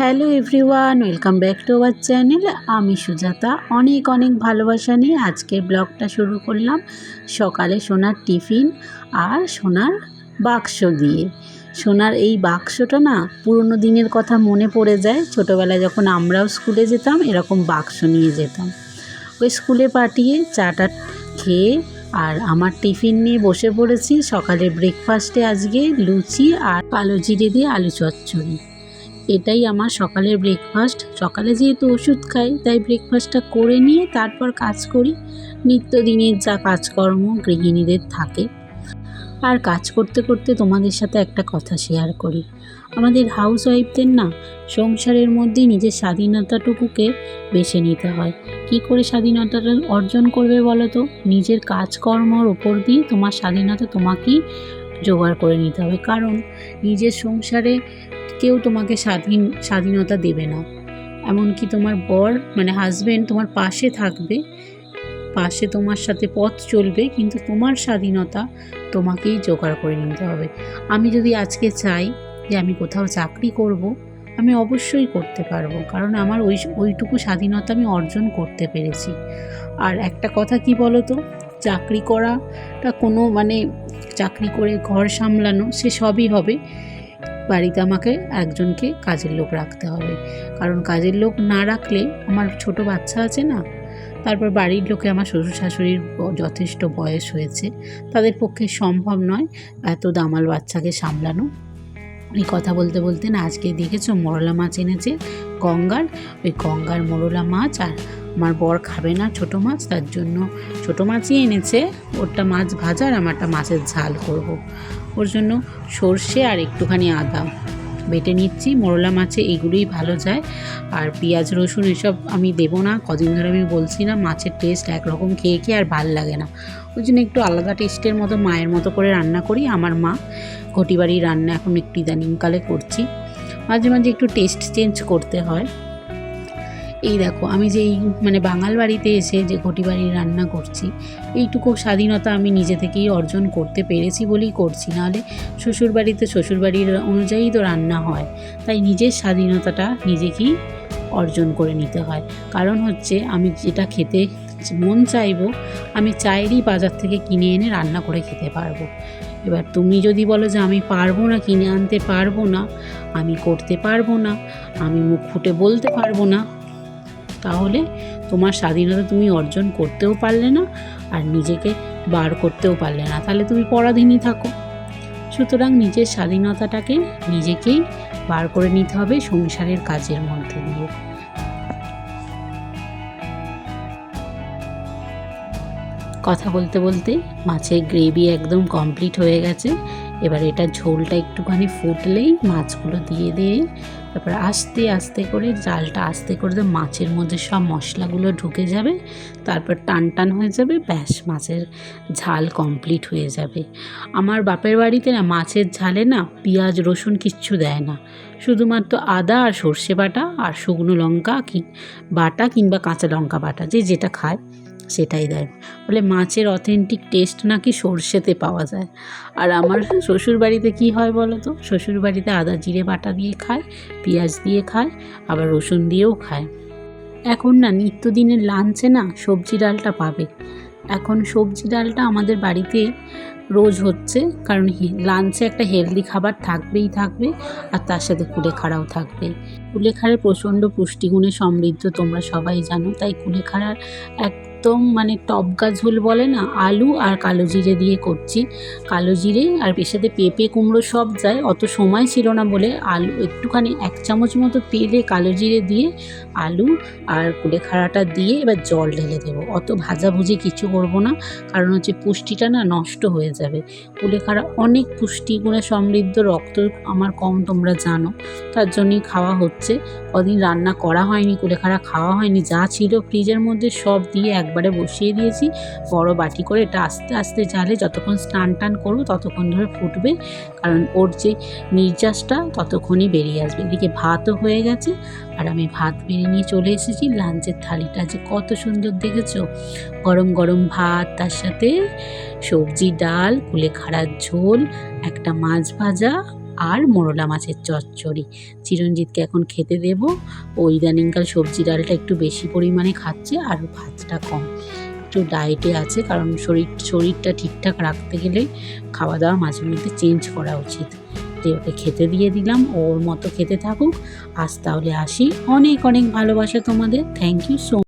Hello everyone, welcome back to our channel. আমি সুজাতা। অনেক অনেক ভালোবাসা নিয়ে আজকের ব্লগটা শুরু করলাম সকালে সোনার টিফিন আর সোনার বাক্স দিয়ে। সোনার এই বাক্সটা না পুরনো দিনের কথা মনে পড়ে যায়। ছোটোবেলায় যখন আমরাও স্কুলে যেতাম, এরকম বাক্স নিয়ে যেতাম। ওই স্কুলে পাঠিয়ে চাটা খেয়ে আর আমার টিফিন নিয়ে বসে পড়েছি সকালে ব্রেকফাস্টে আজকে লুচি আর কালো জিরে দিয়ে আলু চচ্চড়ি। এটাই আমার সকালের ব্রেকফাস্ট সকালে যেহেতু ওষুধ খাই, তাই ব্রেকফাস্টটা করে নিয়ে তারপর কাজ করি। নিত্যদিনের যা কাজকর্ম গৃহিণীদের থাকে। আর কাজ করতে করতে তোমাদের সাথে একটা কথা শেয়ার করি। আমাদের হাউস ওয়াইফদের না, সংসারের মধ্যেই নিজের স্বাধীনতাটুকুকে বেছে নিতে হয়। কি করে স্বাধীনতাটা অর্জন করবে বলো তো? নিজের কাজকর্মর ওপর দিয়ে তোমার স্বাধীনতা তোমাকেই জোগাড় করে নিতে হবে। কারণ নিজের সংসারে কেউ তোমাকে স্বাধীন, স্বাধীনতা দেবে না। এমনকি তোমার বর মানে হাজব্যান্ড তোমার পাশে থাকবে, পাশে তোমার সাথে পথ চলবে, কিন্তু তোমার স্বাধীনতা তোমাকেই জোগাড় করে নিতে হবে। আমি যদি আজকে চাই যে আমি কোথাও চাকরি করব, আমি অবশ্যই করতে পারব, কারণ আমার ওই, ওইটুকু স্বাধীনতা আমি অর্জন করতে পেরেছি। আর একটা কথা কি বলো তো চাকরি করাটা কোনো মানে চাকরি করে ঘর সামলানো, সে সবই হবে। বাড়িতে আমাকে একজনকে কাজের লোক রাখতে হবে। কারণ কাজের লোক না রাখলে আমার ছোট বাচ্চা আছে না, তারপর বাড়ির লোকে আমার শ্বশুর শাশুড়ির যথেষ্ট বয়স হয়েছে, তাদের পক্ষে সম্ভব নয় এত দামাল বাচ্চাকে সামলানো। এই কথা বলতে বলতে না, আজকে দেখেছ মরলা মাছ এনেছে, গঙ্গার, ওই গঙ্গার মরলা মাছ আর আমার বর খাবে না ছোট মাছ, তার জন্য ছোট মাছই এনেছে। ওরটা মাছ ভাজা আর আমারটা মাছের ঝাল করব। ওর জন্য সর্ষে আর একটুখানি আদা বেটে নিচ্ছি। মোরলা মাছে এগুলোই ভালো যায়। আর পেঁয়াজ, রসুন এসব আমি দেবো না। কদিন ধরে আমি বলছি না, মাছের টেস্ট একরকম খেয়ে খেয়ে আর ভালো লাগে না। ওই জন্য একটু আলাদা টেস্টের মতো, মায়ের মতো করে রান্না করি। আমার মা ঘটি বাড়ির রান্না এখন একটু ইদানিংকালে করছি। মাঝে মাঝে একটু টেস্ট চেঞ্জ করতে হয়। এই দেখো, আমি যে এই মানে বাঙাল বাড়িতে এসে যে ঘটি বাড়ির রান্না করছি, এইটুকু স্বাধীনতা আমি নিজে থেকেই অর্জন করতে পেরেছি বলেই করছি। নাহলে শ্বশুর বাড়িতে শ্বশুর বাড়ির অনুযায়ী তো রান্না হয়, তাই নিজের স্বাধীনতাটা নিজেকেই অর্জন করে নিতে হয়। কারণ হচ্ছে, আমি যেটা খেতে মন চাইব, আমি চাইলেই বাজার থেকে কিনে এনে রান্না করে খেতে পারব। এবার তুমি যদি বলো যে, আমি পারব না, কিনে আনতে পারব না, আমি করতে পারব না, আমি মুখ ফুটে বলতে পারব না তাহলে তোমার স্বাধীনতা তুমি অর্জন করতেও পারলে না আর নিজেকে বার করতেও পারলে না। তাহলে তুমি পরাধীনই থাকো। সুতরাং নিজের স্বাধীনতাটাকে নিজেকেই বার করে নিতে হবে সংসারের কাজের মধ্যে দিয়ে। কথা বলতে বলতে মাছের গ্রেভি একদম কমপ্লিট হয়ে গেছে। এবার এটা ঝোলটা একটুখানি ফুটলেই মাছগুলো দিয়ে দিয়ে তারপর আস্তে আস্তে করে জালটা আস্তে করে মাছের মধ্যে সব মশলাগুলো ঢুকে যাবে, তারপর টান টান হয়ে যাবে, ব্যাস মাছের ঝাল কমপ্লিট হয়ে যাবে। আমার বাপের বাড়িতে না মাছের ঝালে না পেঁয়াজ, রসুন কিচ্ছু দেয় না। শুধুমাত্র আদা আর সর্ষে বাটা আর শুকনো লঙ্কা কি বাটা কিংবা কাঁচা লঙ্কা বাটা, যে যেটা খায়। সেটাই দেয়। বলে মাছের অথেন্টিক টেস্ট নাকি সর্ষেতে পাওয়া যায়। আর আমার শ্বশুর বাড়িতে কী হয় বলো তো? শ্বশুর বাড়িতে আদা জিরে বাটা দিয়ে খায়, পেঁয়াজ দিয়ে খায়, আবার রসুন দিয়েও খায়। এখন না নিত্যদিনের লাঞ্চে না সবজি ডালটা পাবে। এখন সবজি ডালটা আমাদের বাড়িতে রোজ হচ্ছে, কারণ লাঞ্চে একটা হেলদি খাবার থাকবেই থাকবে, আর তার সাথে কুলেখাড়াও থাকবে। কুলেখাড়া প্রচণ্ড পুষ্টিগুণে সমৃদ্ধ তোমরা সবাই জানো, তাই কুলেখাড়ার এক একদম মানে টপগা ঝোল বলে না, আলু আর কালো জিরে দিয়ে করছি। কালো জিরে আর এর সাথে পেঁপে কুমড়ো সব যায়, অত সময় ছিল না বলে আলু একটুখানি এক চামচ মতো তেলে কালো জিরে দিয়ে আলু আর কুলেখাড়াটা দিয়ে এবার জল ঢেলে দেবো। অত ভাজাভুজি কিছু করব না, কারণ হচ্ছে পুষ্টিটা না নষ্ট হয়ে যাবে। কুলেখাড়া অনেক পুষ্টিগুণে সমৃদ্ধ রক্ত আমার কম, তোমরা জানো। তার জন্যই খাওয়া হচ্ছে। কদিন রান্না করা হয়নি কুলেখাড়া খাওয়া হয়নি, যা ছিল ফ্রিজের মধ্যে সব দিয়ে এক একবারে বসিয়ে দিয়েছি। বড় বাটি করে এটা আস্তে আস্তে জালে যতক্ষণ স্নান টান করব ততক্ষণ ধরে ফুটবে। কারণ ওর যে নির্যাসটা ততক্ষণই বেরিয়ে আসবে। এদিকে ভাতও হয়ে গেছে। আর আমি ভাত বেড়ে নিয়ে চলে এসেছি। লাঞ্চের থালিটা যে কত সুন্দর দেখেছ? গরম গরম ভাত, তার সাথে সবজি, ডাল কুলেখাড়ার ঝোল, একটা মাছ ভাজা আর মোরলা মাছের চচ্চড়ি। চিরঞ্জিতকে এখন খেতে দেব। ও ইদানিংকাল সবজি ডালটা একটু বেশি পরিমাণে খাচ্ছে আর ভাতটা কম। একটু ডায়েটে আছে কারণ শরীর, শরীরটা ঠিকঠাক রাখতে গেলে খাওয়া দাওয়া মাঝে মধ্যে চেঞ্জ করা উচিত। তো ওকে খেতে দিয়ে দিলাম ওর মতো খেতে থাকুক। আজ তাহলে আসি। অনেক অনেক ভালোবাসা তোমাদের। Thank you so